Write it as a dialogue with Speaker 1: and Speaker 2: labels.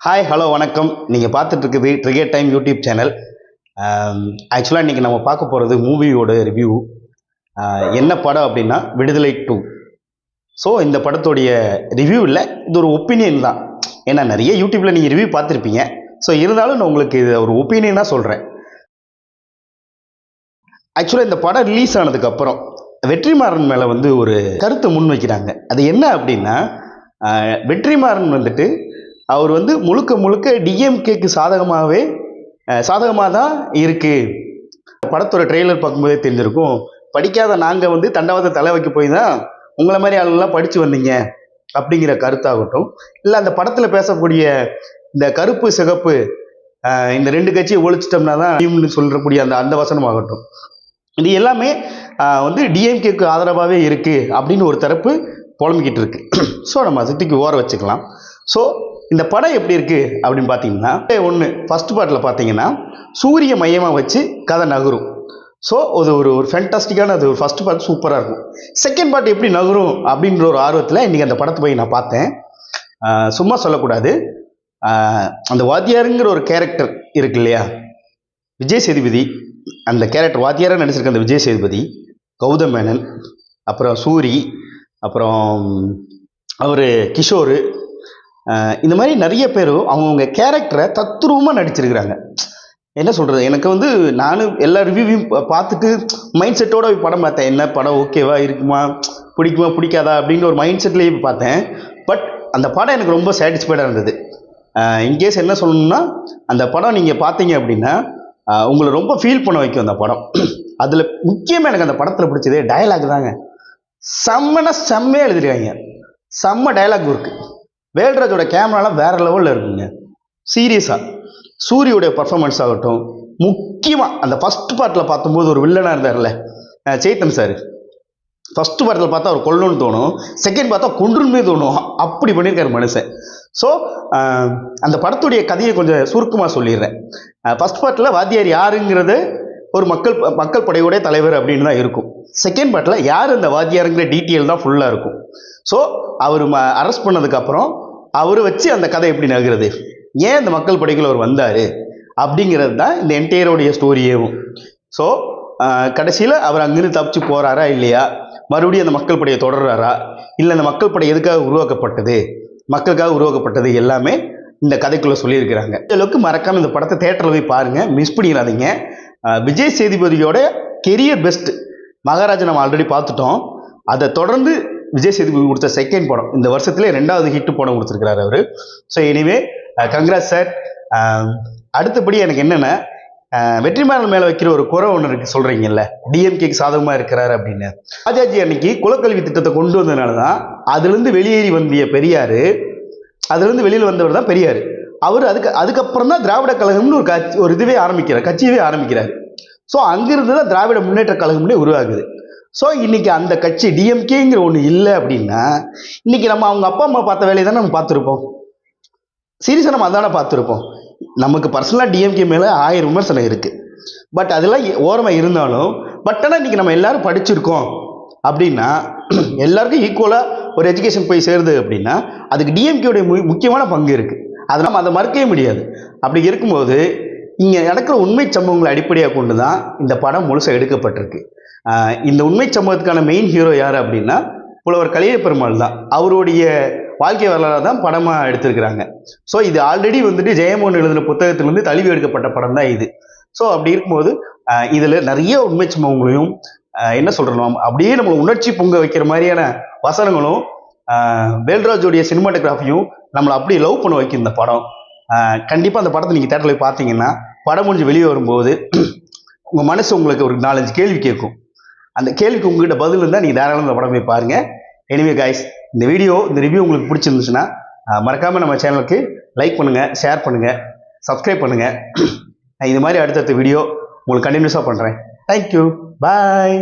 Speaker 1: Hi hello வணக்கம். நீங்கள் பார்த்துட்ருக்குது ட்ரிகேட் டைம் யூடியூப் சேனல் ஆக்சுவலாக இன்றைக்கி நம்ம பார்க்க போகிறது மூவியோட ரிவ்யூ என்ன படம் அப்படின்னா விடுதலை டூ ஸோ இந்த படத்துடைய ரிவ்யூ இல்லை இது ஒரு ஒப்பீனியன் தான். ஏன்னா நிறைய யூடியூப்பில் நீங்கள் ரிவ்யூ பார்த்துருப்பீங்க. ஸோ இருந்தாலும் நான் உங்களுக்கு இது ஒரு ஒப்பீனியனாக சொல்கிறேன் ஆக்சுவலாக இந்த படம் ரிலீஸ் ஆனதுக்கப்புறம் வெற்றிமாறன் மேலே வந்து ஒரு கருத்தை முன் வைக்கிறாங்க அது என்ன அப்படின்னா வெற்றிமாறன் வந்துட்டு அவர் வந்து முழுக்க முழுக்க டிஎம்கேக்கு சாதகமாகவே சாதகமாக தான் இருக்குது படத்தோட ட்ரெய்லர் பார்க்கும்போதே தெரிஞ்சிருக்கும். படிக்காத நாங்கள் வந்து தண்டவாத தலை வைக்க போய் தான் உங்களை மாதிரி ஆளுங்களாம் படித்து வந்தீங்க அப்படிங்கிற கருத்தாகட்டும். இல்லை அந்த படத்தில் பேசக்கூடிய இந்த கருப்பு சிகப்பு இந்த ரெண்டு கட்சியை ஒழிச்சிட்டோம்னா தான் டீம்னு சொல்லக்கூடிய அந்த அந்த வசனமாகட்டும். இது எல்லாமே வந்து டிஎம்கேக்கு ஆதரவாகவே இருக்குது அப்படின்னு ஒரு தரப்பு புலம்பிக்கிட்டு இருக்கு. ஸோ நம்ம சிட்டிக்கு ஓர வச்சுக்கலாம். ஸோ இந்த படம் எப்படி இருக்குது அப்படின்னு பார்த்தீங்கன்னா ஒன்று ஃபஸ்ட் பார்ட்டில் பார்த்தீங்கன்னா சூரிய மையமாக வச்சு கதை நகரும். ஸோ அது ஒரு ஒரு ஃபென்டாஸ்டிக்கான அது ஒரு ஃபஸ்ட் பார்ட் சூப்பராக இருக்கும். செகண்ட் பார்ட் எப்படி நகரும் அப்படின்ற ஒரு ஆர்வத்தில் இன்றைக்கி அந்த படத்தை போய் நான் பார்த்தேன். சும்மா சொல்லக்கூடாது. அந்த வாத்தியாருங்கிற ஒரு கேரக்டர் இருக்கு இல்லையா? விஜய் சேதுபதி அந்த கேரக்டர் வாத்தியாராக நடிச்சிருக்க அந்த விஜய் சேதுபதி கௌதம் மேனன் அப்புறம் சூரி அப்புறம் அவர் கிஷோர் இந்த மாதிரி நிறைய பேர் அவங்கவுங்க கேரக்டரை தத்ரூபமாக நடிச்சிருக்கிறாங்க. என்ன சொல்கிறது எனக்கு வந்து நானும் எல்லா ரிவ்யூவையும் பார்த்துட்டு மைண்ட் செட்டோட படம் பார்த்தேன். என்ன படம் ஓகேவா இருக்குமா? பிடிக்குமா? பிடிக்காதா? அப்படின்னு ஒரு மைண்ட் செட்லேயே பார்த்தேன். பட் அந்த படம் எனக்கு ரொம்ப சாட்டிஸ்ஃபைடாக இருந்தது. இன்கேஸ் என்ன சொல்லணும்னா அந்த படம் நீங்கள் பார்த்தீங்க அப்படின்னா உங்களை ரொம்ப ஃபீல் பண்ண வைக்கும் அந்த படம். அதில் முக்கியமாக எனக்கு அந்த படத்தில் பிடிச்சதே டயலாக் தாங்க. செம்மனா செம்மையாக எழுதிருக்காங்க செம்ம டயலாக் இருக்குது வேல்ராஜோட கேமராலாம் வேற லெவலில் இருக்குங்க. சீரியஸாக சூரியோடைய பர்ஃபார்மன்ஸ் ஆகட்டும் முக்கியமாக அந்த ஃபஸ்ட் பார்ட்டில் பார்த்தும்போது ஒரு வில்லனாக இருந்தார்ல சேத்தன் சார் ஃபஸ்ட்டு படத்தில் பார்த்தா அவர் கொல்லணும்னு தோணும். செகண்ட் பார்த்தா கொன்றுமே தோணும். அப்படி பண்ணியிருக்காரு மனுஷன். ஸோ அந்த படத்துடைய கதையை கொஞ்சம் சுருக்கமாக சொல்லிடுறேன். ஃபர்ஸ்ட் பார்ட்டில் வாத்தியார் யாருங்கிறது ஒரு மக்கள் மக்கள் படையுடைய தலைவர் அப்படின்னு தான் இருக்கும். செகண்ட் பார்ட்டில் யார் இந்த வாத்தியாருங்கிற டீட்டெயில் தான் ஃபுல்லாக இருக்கும். ஸோ அவர் அரெஸ்ட் பண்ணதுக்கப்புறம் அவர் வச்சு அந்த கதை எப்படி நகருது? ஏன் இந்த மக்கள் படைக்குள்ள அவர் வந்தார்? அப்படிங்கிறது தான் இந்த என்டையருடைய ஸ்டோரியேவும் ஸோ கடைசியில் அவர் அங்கிருந்து தப்பிச்சு போகிறாரா இல்லையா? மறுபடியும் அந்த மக்கள் படையை தொடர்றாரா? இல்லை அந்த மக்கள் படை எதுக்காக உருவாக்கப்பட்டது? மக்களுக்காக உருவாக்கப்பட்டது எல்லாமே இந்த கதைக்குள்ளே சொல்லியிருக்கிறாங்க. இந்த அளவுக்கு மறக்காமல் இந்த படத்தை தேட்டரில் போய் பாருங்கள் மிஸ் பண்ணிடாதீங்க. விஜய் சேதுபதியோட கெரியர் பெஸ்ட் மகாராஜா நம்ம ஆல்ரெடி பார்த்துட்டோம். அதை தொடர்ந்து விஜய் சேதுபதி கொடுத்த செகண்ட் படம். இந்த வருஷத்துல ரெண்டாவது ஹிட் படம் கொடுத்துருக்கிறாரு அவர். So anyway congrats uh, sir um, அடுத்தபடி எனக்கு என்னென்ன uh, வெற்றிமாறன் மேலே வைக்கிற ஒரு குறை ஒன்று இருக்கு சொல்கிறீங்கல்ல டிஎம்கேக்கு சாதகமாக இருக்கிறாரு அப்படின்னு. ராஜாஜி அன்னைக்கு குலக்கல்வி திட்டத்தை கொண்டு வந்ததுனால தான் அதுலேருந்து வெளியேறி வந்திய பெரியார். அதுலேருந்து வெளியில் வந்தவர் தான் பெரியார். அவர் அதுக்கு அதுக்கப்புறம் தான் திராவிட கழகம்னு ஒரு கட்சி ஒரு இதுவே ஆரம்பிக்கிறார் கட்சியவே ஆரம்பிக்கிறார். ஸோ அங்கிருந்து தான் திராவிட முன்னேற்ற கழகம்னே உருவாகுது. ஸோ இன்றைக்கி அந்த கட்சி டிஎம்கேங்கிற ஒன்று இல்லை அப்படின்னா இன்றைக்கி நம்ம அவங்க அப்பா அம்மா பார்த்த வேலையை தானே நம்ம பார்த்துருப்போம். சீரியஸாக நம்ம அதானே பார்த்துருப்போம். நமக்கு பர்சனலாக டிஎம்கே மேலே ஆயிரம் விமர்சனம் இருக்குது பட் அதெல்லாம் ஓரமாக இருந்தாலும் பட் ஆனால் இன்றைக்கி நம்ம எல்லோரும் படிச்சிருக்கோம். அப்படின்னா எல்லாருக்கும் ஈக்குவலாக ஒரு எஜுகேஷன் போய் சேருது அப்படின்னா அதுக்கு டிஎம்கேவுடைய முக்கியமான பங்கு இருக்குது அது நம்ம அதை மறுக்கவே முடியாது. அப்படி இருக்கும்போது இங்கே நடக்கிற உண்மை சம்பவங்களை அடிப்படையாக கொண்டு தான் இந்த படம் முழுசாக எடுக்கப்பட்டிருக்கு. இந்த உண்மை சம்பவத்துக்கான மெயின் ஹீரோ யார் அப்படின்னா புலவர் கலிய பெருமாள் தான். அவருடைய வாழ்க்கை வரலாறு தான் படமாக எடுத்திருக்கிறாங்க. ஸோ இது ஆல்ரெடி வந்துட்டு ஜெயமோகன் எழுதின புத்தகத்திலிருந்து தழுவி எடுக்கப்பட்ட படம் தான் இது. ஸோ அப்படி இருக்கும்போது இதில் நிறைய உண்மை சம்பவங்களையும் என்ன சொல்கிறோம் அப்படியே நம்மளை உணர்ச்சி பொங்க வைக்கிற மாதிரியான வசனங்களும் வேல்ராஜோடைய சினிமாட்டோகிராஃபியும் நம்மளை அப்படியே லவ் பண்ண வைக்கும் இந்த படம். கண்டிப்பாக அந்த படத்தை நீங்கள் தேட்டரில் போய் பார்த்தீங்கன்னா படம் முடிஞ்சு வெளியே வரும்போது உங்கள் மனசு உங்களுக்கு ஒரு நாலஞ்சு கேள்வி கேட்கும். அந்த கேள்விக்கு உங்ககிட்ட பதில் இருந்தால் நீங்கள் தாராளம் அந்த படம் போய் பாருங்கள் எனிவே காய்ஸ் இந்த வீடியோ இந்த ரிவ்யூ உங்களுக்கு பிடிச்சிருந்துச்சுன்னா மறக்காமல் நம்ம சேனலுக்கு லைக் பண்ணுங்கள் ஷேர் பண்ணுங்கள் சப்ஸ்கிரைப் பண்ணுங்கள் நான் இது மாதிரி அடுத்தடுத்த வீடியோ உங்களுக்கு கண்டினியூஸாக பண்ணுறேன் தேங்க்யூ பாய்